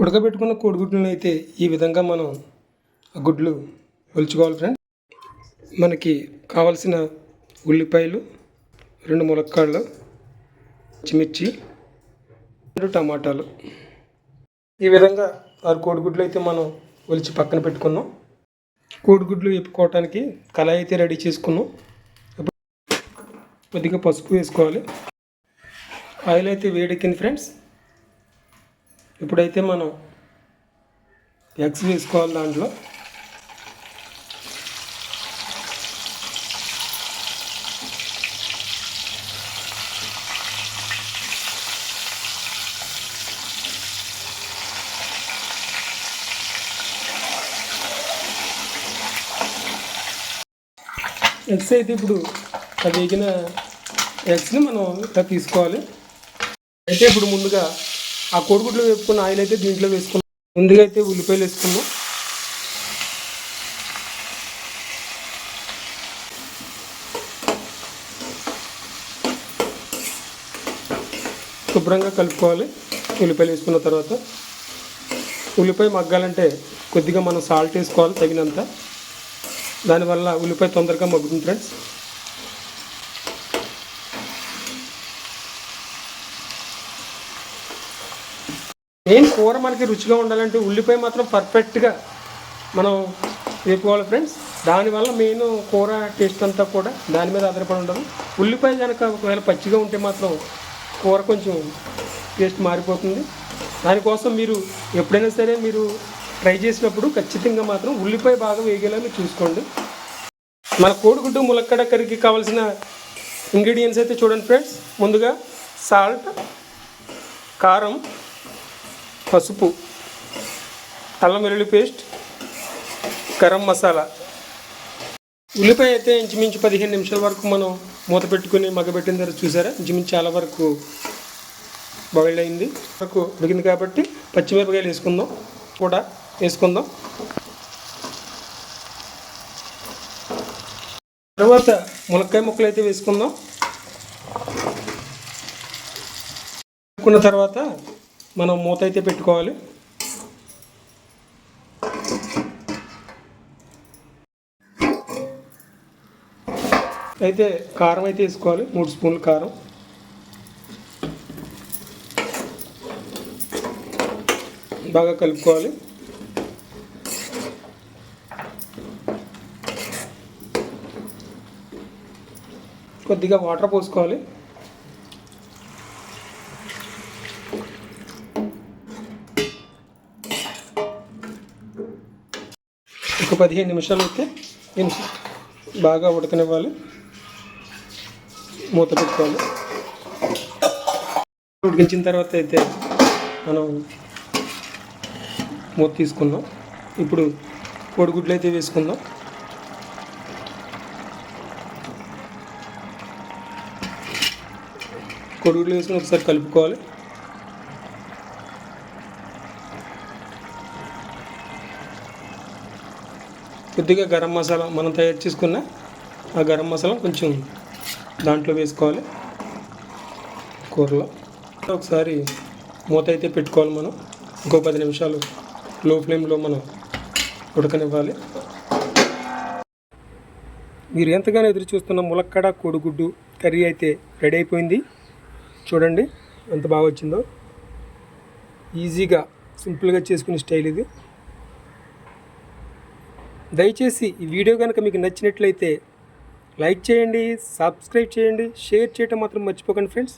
ఉడకబెట్టుకున్న కోడిగుడ్లను అయితే ఈ విధంగా మనం ఆ గుడ్లు ఒలుచుకోవాలి ఫ్రెండ్స్ మనకి కావలసిన ఉల్లిపాయలు రెండు ములక్కాళ్ళు పచ్చిమిర్చి రెండు టమాటాలు. ఈ విధంగా ఆరు కోడిగుడ్లు అయితే మనం ఒలిచి పక్కన పెట్టుకున్నాం. కోడిగుడ్లు వేపుకోవటానికి కళాయి అయితే రెడీ చేసుకున్నాం. కొద్దిగా పసుపు వేసుకోవాలి. ఆయిల్ అయితే వేడెక్కింది ఫ్రెండ్స్ ఇప్పుడైతే మనం ఎగ్స్ వేసుకోవాలి దాంట్లో ఎగ్స్ అయితే ఇప్పుడు ఆ వేగిన ఎగ్స్ని మనం ఇట్లా తీసుకోవాలి. అయితే ఇప్పుడు ముందుగా ఆ కోడిగుడ్లో వేపుకున్న ఆయిల్ అయితే దీంట్లో వేసుకున్నాం. ముందుగా అయితే ఉల్లిపాయలు వేసుకున్నాం. శుభ్రంగా కలుపుకోవాలి. ఉల్లిపాయలు వేసుకున్న తర్వాత ఉల్లిపాయ మగ్గాలంటే కొద్దిగా మనం సాల్ట్ వేసుకోవాలి తగినంత. దానివల్ల ఉల్లిపాయ తొందరగా మగ్గుతుంది ఫ్రెండ్స్ మెయిన్ కూర మనకి రుచిగా ఉండాలంటే ఉల్లిపాయ మాత్రం పర్ఫెక్ట్గా మనం వేపుకోవాలి ఫ్రెండ్స్ దానివల్ల మెయిన్ కూర టేస్ట్ అంతా కూడా దాని మీద ఆధారపడి ఉండదు. ఉల్లిపాయ కనుక ఒకవేళ పచ్చిగా ఉంటే మాత్రం కూర కొంచెం టేస్ట్ మారిపోతుంది. దానికోసం మీరు ఎప్పుడైనా సరే మీరు ట్రై చేసినప్పుడు ఖచ్చితంగా మాత్రం ఉల్లిపాయ బాగా వేగేలా మీరు చూసుకోండి. మన కోడిగుడ్డు ములక్కడ కర్రీకి కావాల్సిన ఇంగ్రీడియంట్స్ అయితే చూడండి ఫ్రెండ్స్ ముందుగా సాల్ట్ కారం పసుపు అల్లం వెల్లుల్లి పేస్ట్ గరం మసాలా. ఉల్లిపాయ అయితే ఇంచుమించు పదిహేను నిమిషాల వరకు మనం మూత పెట్టుకుని మగ్గబెట్టిన తర్వాత చూసారా? ఇంచుమించు చాలా వరకు బాయిల్ అయింది. వరకు ఉడికింది కాబట్టి పచ్చిమిరపకాయలు వేసుకుందాం కూడా వేసుకుందాం. తర్వాత మునక్కాయ ముక్కలు అయితే వేసుకుందాం. వేసుకున్న తర్వాత మనం మూత అయితే పెట్టుకోవాలి. అయితే కారం అయితే వేసుకోవాలి. మూడు స్పూన్లు కారం. బాగా కలుపుకోవాలి. కొద్దిగా వాటర్ పోసుకోవాలి. ఒక పదిహేను నిమిషాలు అయితే నేను బాగా ఉడకనివ్వాలి. మూత పెట్టుకోవాలి. ఉడికించిన తర్వాత అయితే మనం మూత తీసుకుందాం. ఇప్పుడు కోడిగుడ్లు అయితే వేసుకుందాం. కోడిగుడ్లు వేసుకుని ఒకసారి కలుపుకోవాలి. కొద్దిగా గరం మసాలా మనం తయారు చేసుకున్న ఆ గరం మసాలా కొంచెం దాంట్లో వేసుకోవాలి. కూరలో. ఒకసారి మూత అయితే పెట్టుకోవాలి మనం. ఇంకో పది నిమిషాలు లో ఫ్లేమ్లో మనం ఉడకనివ్వాలి. మీరు ఎంతగానో ఎదురు చూస్తున్న ములక్కడ కోడిగుడ్డు కర్రీ అయితే రెడీ అయిపోయింది. చూడండి ఎంత బాగా వచ్చిందో. ఈజీగా సింపుల్గా చేసుకునే స్టైల్ ఇది. దయచేసి ఈ వీడియో కనుక మీకు నచ్చినట్లయితే లైక్ చేయండి సబ్స్క్రైబ్ చేయండి షేర్ చేయటం మాత్రం మర్చిపోకండి ఫ్రెండ్స్.